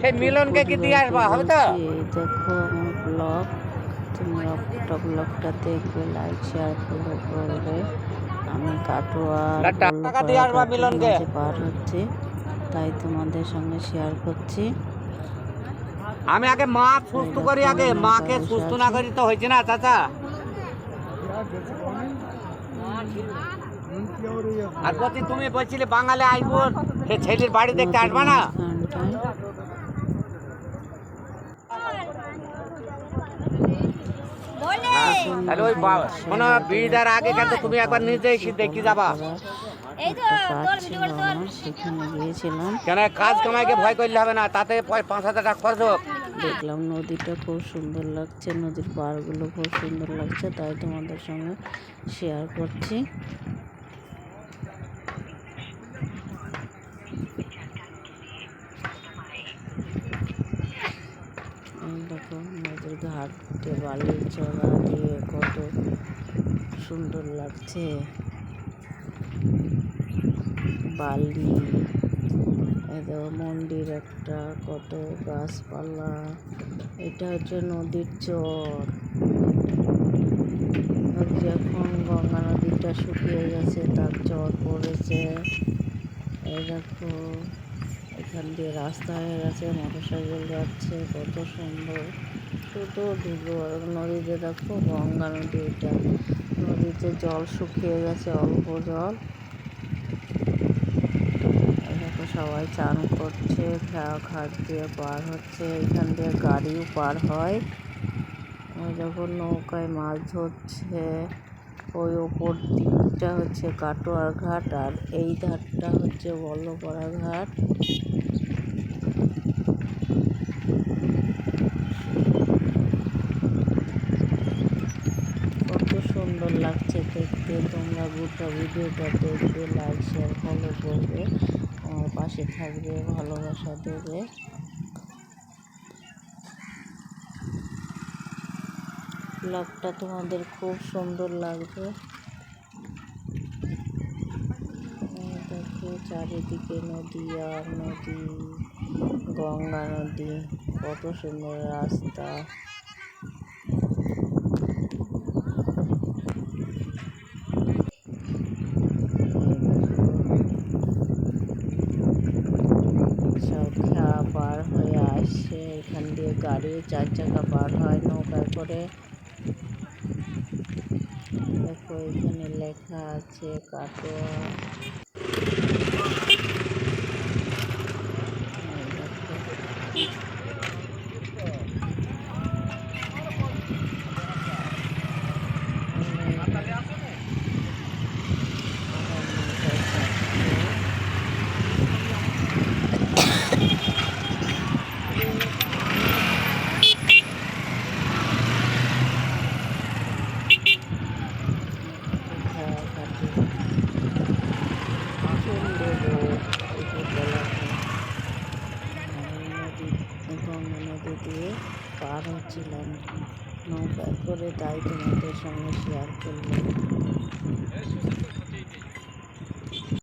সেই মিলনকে কি দিয়ে আসবা হবে তো? দেখো আমার ব্লগ তোমরা পুরো ব্লগটা দেখবে লাইক শেয়ার করবে। আমি কাটোয়া টাকা- টাকা দিয়ে আসবা মিলনকে। পার হচ্ছে। তাই তোমাদের সঙ্গে শেয়ার করছি। আমি আগে মা সুস্থ করি আগে মাকে সুস্থ না করি তো হয়েছে না চাচা? আর বলছি তুমি বলছিলে বাঙালি আইব সে ছেলের বাড়ি দেখতে আসবা না? হ্যাঁ, তাহলে ওই বা- শোনো বিদার আগে কিন্তু তুমি একবার নিজে এসে দেখি যাবা? সেখানে গিয়েছিলাম কেন কাজ কামাইকে ভয় করলে হবে না তাতে পাঁচ হাজার টাকা খরচ হোক। দেখলাম নদীটা খুব সুন্দর লাগছে নদীর পাড়গুলো খুব সুন্দর লাগছে তাই তোমাদের সঙ্গে শেয়ার করছি। দেখো নদীর ঘাটে বালির চড়া দিয়ে কত সুন্দর লাগছে। বালি, এই দেখো মন্দির একটা, কত গাছপালা, এটা হচ্ছে নদীর চর। যখন গঙ্গা নদীটা শুকিয়ে গেছে, তার চর পড়েছে। এই দেখো। এখান দিয়ে রাস্তা হয়ে গেছে মোটর সাইকেল যাচ্ছে, কত সুন্দর। শুধু আর নদীতে দেখো, গঙ্গা নদী এটা। নদীতে জল শুকিয়ে গেছে, অল্প জল। দেখো সবাই চান করছে ঘাট দিয়ে পার হচ্ছে, এখান দিয়ে গাড়িও পার হয়। ওই যখন নৌকায় মাছ ধরছে। ওই ওপর দিকটা হচ্ছে কাটোয়া ঘাট আর এই ধারটা হচ্ছে বল্লপাড়া ঘাট। কত সুন্দর লাগছে দেখতে, তোমরা গোটা ভিডিওটা দেখবে লাইক শেয়ার ফলো করবে, আমার পাশে থাকবে, ভালোবাসা দেবে। ব্লগটা তোমাদের খুব সুন্দর লাগবে। দেখো চারিদিকে নদী আর নদী, গঙ্গা নদী, কত সুন্দর রাস্তা। পার হয়ে আসছে। এখান দিয়ে গাড়ি চার চাকা পার হয় নৌকায় করে। দেখো এখানে লেখা আছে কাটোয়া এই দেখো। অনেক নৌকায় চাপছে। গঙ্গা নদী দিয়ে পার হচ্ছিলাম নৌকায় করে তাই তোমাদের সঙ্গে শেয়ার করলাম।